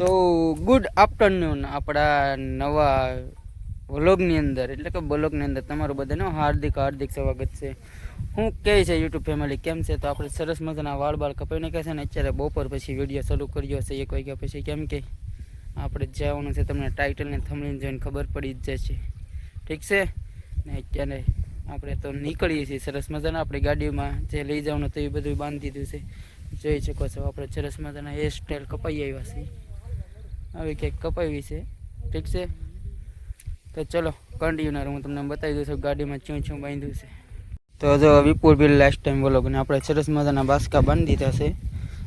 તો good afternoon આપણા નવા વ્લોગની અંદર. એટલે કે બ્લોગની અંદર તમારું બધાનું હાર્દિક હાર્દિક સ્વાગત છે. હું કહે છે યુટ્યુબ ફેમિલી કેમ છે? તો આપણે સરસ મજાના વાળ બાળ કપાઈને કહે છે ને અત્યારે બપોર પછી વીડિયો શરૂ કર્યો છે એક વાગ્યા પછી. કેમ કે આપણે જવાનું છે તમને ટાઇટલને થમણીને જોઈને ખબર પડી જ જશે ઠીક છે? ને અત્યારે આપણે તો નીકળીએ છીએ સરસ મજાના. આપણી ગાડીમાં જે લઈ જવાનું તો એ બધું બાંધી દીધું છે. જોઈ શકો છો, આપણે સરસ મજાના હેર સ્ટાઇલ કપાઈ આવ્યા છીએ. આવી ક્યાંક કપાવી છે. ઠીક છે? તો ચલો કન્ટિન્યુનર હું તમને બતાવી દઉં છું, ગાડીમાં ચું ચું બાંધ્યું છે. તો જો વિપુલ બિલ લાસ્ટ ટાઈમ બોલો ને આપણે સરસ મજાના બાસકા બાંધી દીધા છે.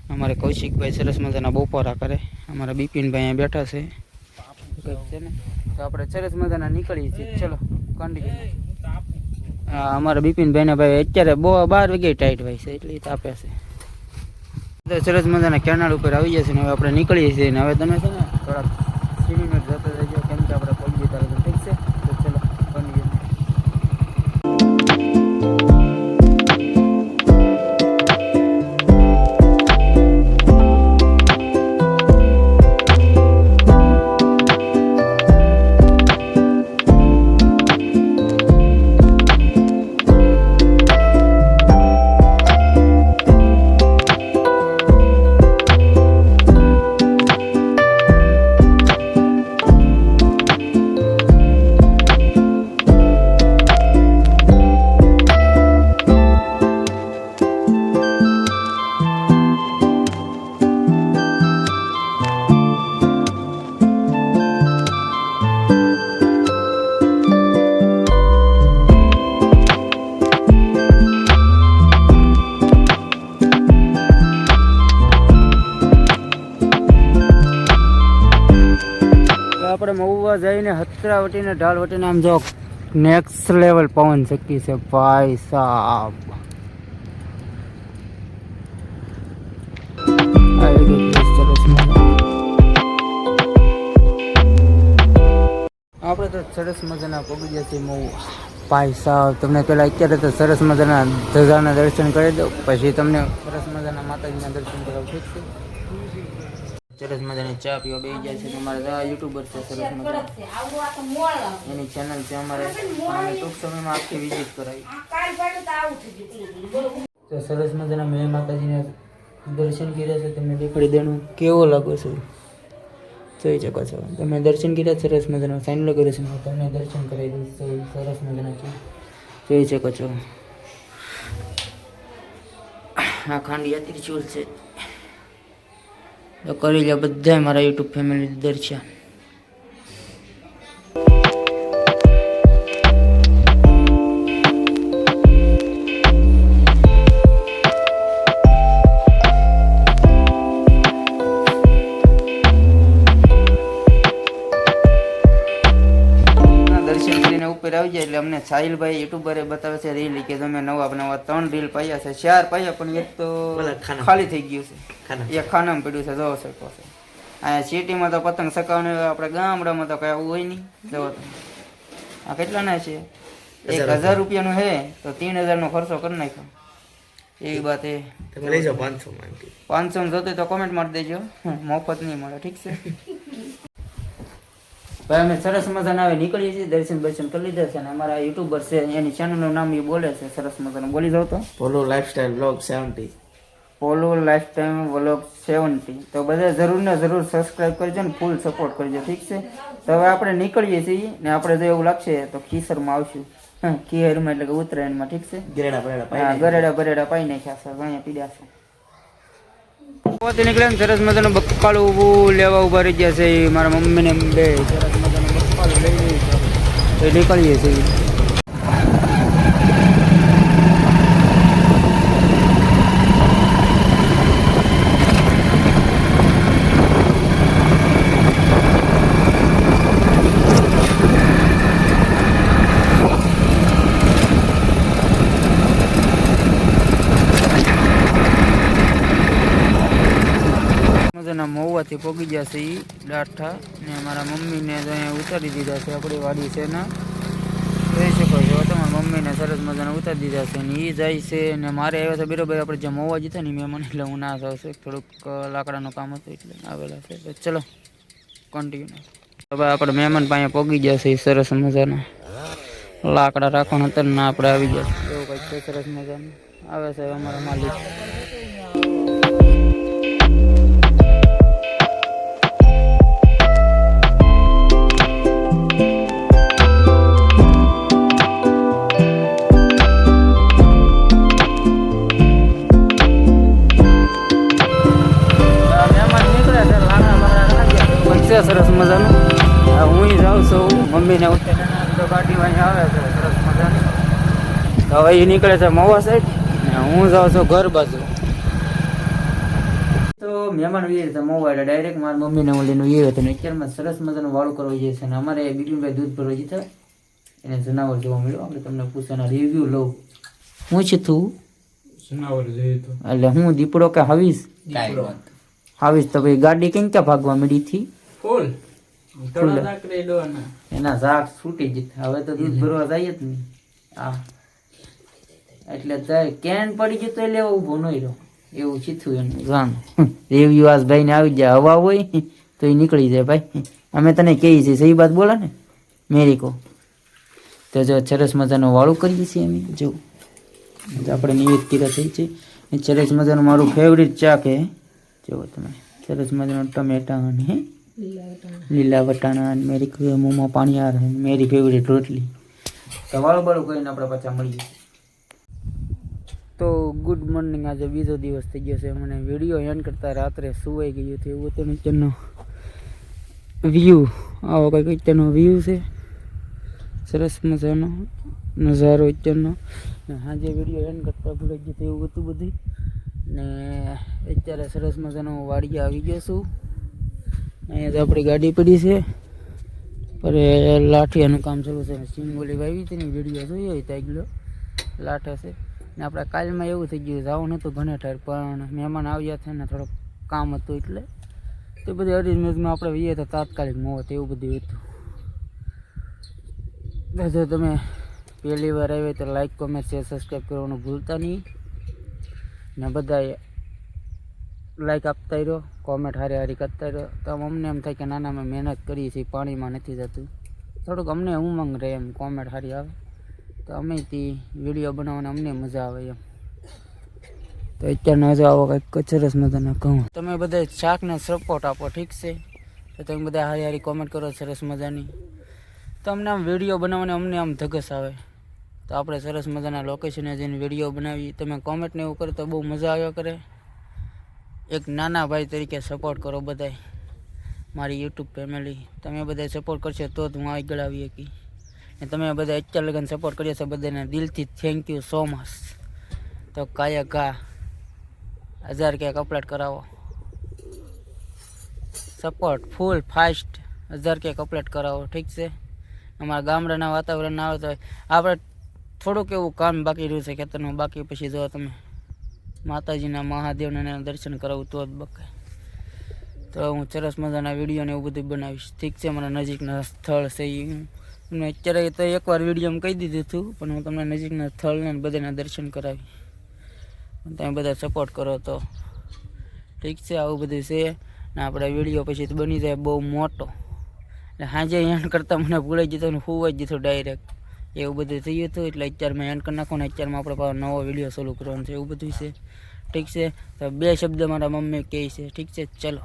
અમારે કૌશિકભાઈ સરસ મજાના બપોરા કરે. અમારા બિપિનભાઈ અહીંયા બેઠા છે. છે ને, તો આપણે સરસ મજાના નીકળીએ છીએ. ચલો કન્ટિન્યુ હા, અમારા બિપિનભાઈના ભાઈ અત્યારે બહુ બાર વાગે ટાઈટ ભાઈ છે, એટલે તાપે છે. સરસ મજાના કેનાળ ઉપર આવી જશે ને હવે આપણે નીકળીએ છીએ ને હવે તમે છે ને થોડાક આપણે મહુવા જઈને હતરા ઢાળવટીને ઢાળ વટીને આમ જો નેક્સ્ટ લેવલ પવન શક્તિ છે ભાઈ સાહેબ. આપણે તો સરસ મજાના પગડ્યા છીએ મહુવા. ભાઈ સાહેબ તમને પેલા અત્યારે તો સરસ મજાના ધજાના દર્શન કરી દઉં. પછી તમને સરસ મજાના માતાજીના દર્શન કરાવું, ઠીક છે? સરસ મજાની ચા પીવા બે જાય છે. તમારે આ યુટ્યુબર છે સરસ મજા એની ચેનલ છે અમારે. અમે ટૂંક સમયમાં આખી વિઝિટ કરાવી. તો સરસ મજાના મેં માતાજીને દર્શન કર્યા છે. તમે દેખાડી દેણું કેવો લાગો છો? જોઈ શકો છો. તમે દર્શન કર્યા સરસ મજાના ફાઇનલ કર્યો છે તમને દર્શન કરાવી દઉં સરસ મજાના છે. જોઈ શકો છો. આ ખાંડ યાત્રી ચૂલ છે. તો કરી લે બધા મારા યુટ્યુબ ફેમિલી દર્શન એટલે અમને સાહિલભાઈ યુટ્યુબરે બતાવે છે રીલ કે તમે નવા નવા ત્રણ રીલ પાયા છે ચાર પાયા પણ એક તો ખાલી થઈ ગયું છે. એક ખાનામાં પડ્યું છે જોવો શકો છો. અહીંયા સિટીમાં તો પતંગ સકાવને આપણે ગામડામાં તો કઈ આવું હોય નહીં. જોવો આ કેટલાના છે? એક હજાર હજાર રૂપિયાનું હે તો ત્રણ હજારનો ખર્ચો કરી નાખ્યો. એવી વાત એ તમે લઈ જાઓ પાંચસો પાંચસો જોતે તો કોમેન્ટ મારી દેજો. મફત નહીં મળે ઠીક છે. ભાઈ અમે સરસ મજાના હવે નીકળીએ છીએ દર્શન દર્શન કરી લીધા છે અને અમારા યુટ્યુબર છે એની ચેનલનું નામ એ બોલે છે સરસ મજાનું. બોલી જાવ તો. Polo lifestyle blog seventy Polo life time vlog seventy તો બધા જરૂર ને જરૂર સબસ્ક્રાઈબ કરજો ને ફૂલ સપોર્ટ કરજો ઠીક છે? તો હવે આપણે નીકળીએ છીએ ને આપણે જો એવું લાગશે તો ખીસરમાં આવશું. હા ખીહરમાં એટલે કે ઉત્તરાયણમાં ઠીક છે? ગરેડા ગરેડા બરેડા પાઈ નાખ્યા છે અહીંયા પીડ્યા છે. પોતે નીકળ્યા ને સરસ મજાનું બક્કાળું લેવા ઊભા રહી ગયા છે મારા મારા મમ્મીને બે સરસ મજાનું બક્કાળું લઈ લઈ છે એ નીકળીએ છીએ મજાના મહુવાથી પોગી ગયા છે એ ડાઠા ને મારા મમ્મીને તો અહીંયા ઉતારી દીધા છે. આપણી વાડી છે ને, જોઈ શકો છો, તમારા મમ્મીને સરસ મજાના ઉતારી દીધા છે ને એ જાય છે ને મારે આવ્યા છે બીરોબર આપણે જે મોવા જતા ને મહેમાન એટલે હું ના આવશે થોડુંક લાકડાનું કામ હતું એટલે આવેલા છે. તો ચલો કન્ટિન્યુ હવે આપણે મહેમાન પાસે પગી ગયા છે સરસ મજાના. લાકડા રાખવાના હતા ને આપણે આવી ગયા. એવું કંઈક સરસ મજાનું આવે છે અમારા માલિક. તો હવે એ નીકળે છે મવા સાઈડ ને હું જાઉં છું ઘર બાજુ. તો મહેમાન વીર છે મવા એટલે ડાયરેક્ટ મારા મમ્મીને હું લઈને હતું અત્યારમાં સરસ મજાનું વાળું કરવા જઈએ છે અને અમારે બિપિનભાઈ દૂધ ભરવા જતા એને જનાવર જોવા મળ્યો. આપણે તમને પૂછવાના રિવ્યુ લઉં. હું છે તું? એટલે હું દીપડો કે હવીશ? હાવીસ તો ભાઈ ગાડી કેમ ક્યાં ભાગવા મળી હતી? ફૂલ. એના ઝાક છૂટી જ હવે તો દૂધ ભરવા જાય જ નહીં. આ. એટલે કેન પડી ગયું તો લેવા ઊભો નહીં રહ્યો. એવું ચીથું એનું. જાણ રેવ્યુ આજ ભાઈને આવી જાય હવા હોય તો એ નીકળી જાય ભાઈ. અમે તને કહીએ છીએ, સહી વાત બોલા ને? મેરિકો તો જો સરસ મજાનું વાળું કરીએ છીએ અમે જો આપણે નિવેદ કીધા થઈ છે. સરસ મજાનું મારું ફેવરિટ ચા કે જુઓ તમે, સરસ મજાનું ટમેટા અને, હે? લીલા વટાણા અને મેરી મોંમાં પાણી આ મેરી ફેવરિટ રોટલી. તો વાળું બાળું કરીને આપણે પાછા મળીએ. તો ગુડ મોર્નિંગ આજે બીજો દિવસ થઈ ગયો છે. મને વીડિયો એન્ડ કરતાં રાત્રે સુવાઈ ગયું હતું. એવું તો નીચેનો વ્યૂ આવો કંઈક અત્યારનો વ્યૂ છે. સરસ મજાનો નજારો અત્યારનો. સાંજે વીડિયો એન્ડ કરતાં ભૂલાઈ ગયું એવું હતું બધું. ને અત્યારે સરસ મજાનો વાડીએ આવી ગયો છું. અહીંયા તો આપણી ગાડી પડી છે. પર લાઠિયાનું કામ ચાલુ છે. સિંગોલી વાવી તેની વીડિયો જોઈએ તો ગયો લાઠે છે. ને આપણે કાલમાં એવું થઈ ગયું, જવું નહોતું ઘણે ઠેર, પણ મહેમાન આવ્યા છે ને થોડુંક કામ હતું એટલે તે બધી અરેન્જમેન્ટમાં આપણે વહીએ તો તાત્કાલિક મોત એવું બધું હતું. જો તમે પહેલી વાર આવે તો લાઈક કોમેન્ટ શેર સબસ્ક્રાઈબ કરવાનું ભૂલતા નહીં. ને બધાએ લાઈક આપતા રહ્યો કોમેન્ટ હારી હારી કરતા રહ્યો. તો અમને એમ થાય કે નાના અમે મહેનત કરીએ છીએ પાણીમાં નથી જતું. થોડુંક અમને ઉમંગ રહે એમ કોમેન્ટ હારી આવે. તો અમે તે વીડિયો બનાવવાની અમને મજા આવે એમ. તો અત્યારના જો આવો કંઈક સરસ મજાના કહું તમે બધા શાકને સપોર્ટ આપો, ઠીક છે? તો તમે બધા હારી હારી કોમેન્ટ કરો સરસ મજાની. તો અમને આમ વીડિયો બનાવવાની અમને આમ ધગસ આવે. તો આપણે સરસ મજાના લોકેશને જઈને વીડિયો બનાવી તમે કોમેન્ટ ને એવું કરો તો બહુ મજા આવ્યા કરે. એક નાના ભાઈ તરીકે સપોર્ટ કરો બધાય. મારી યુટ્યુબ ફેમિલી તમે બધા સપોર્ટ કરશો તો જ હું આગળ આવી શકી તમે બધા અત્યાર લગન સપોર્ટ કર્યો છે બધાને દિલથી થેન્ક યુ સો મચ તો કાયા કા, હજાર ક્યાંક અપલોડ કરાવો. સપોર્ટ ફૂલ ફાસ્ટ હજાર ક્યાંક અપલોડ કરાવો, ઠીક છે? અમારા ગામડાના વાતાવરણ આવે તો આપણે થોડુંક એવું કામ બાકી રહ્યું છે ખેતરનું, બાકી પછી જો તમે માતાજીના મહાદેવના દર્શન કરાવું તો જ બકાય. તો હું સરસ મજાના વીડિયો ને એવું બધું બનાવીશ. ઠીક છે, મારા નજીકના સ્થળ છે એ હું તમને અત્યારે તો એકવાર વિડીયોમાં કહી દીધું હતું, પણ હું તમને નજીકના સ્થળને બધાના દર્શન કરાવી. તમે બધા સપોર્ટ કરો તો ઠીક છે, આવું બધું છે. ને આપણા વીડિયો પછી તો બની જાય બહુ મોટો. એટલે સાંજે એન્ડ કરતાં મને ભૂલાઈ જતો ને જ જતો ડાયરેક્ટ એવું બધું થયું હતું, એટલે અત્યારે એન કરી નાખો ને અત્યારમાં આપણે પાછો નવો વીડિયો ચાલુ કરવાનો છે, એવું બધું છે. ઠીક છે, તો બે શબ્દ મારા મમ્મી કહે છે, ઠીક છે, ચલો.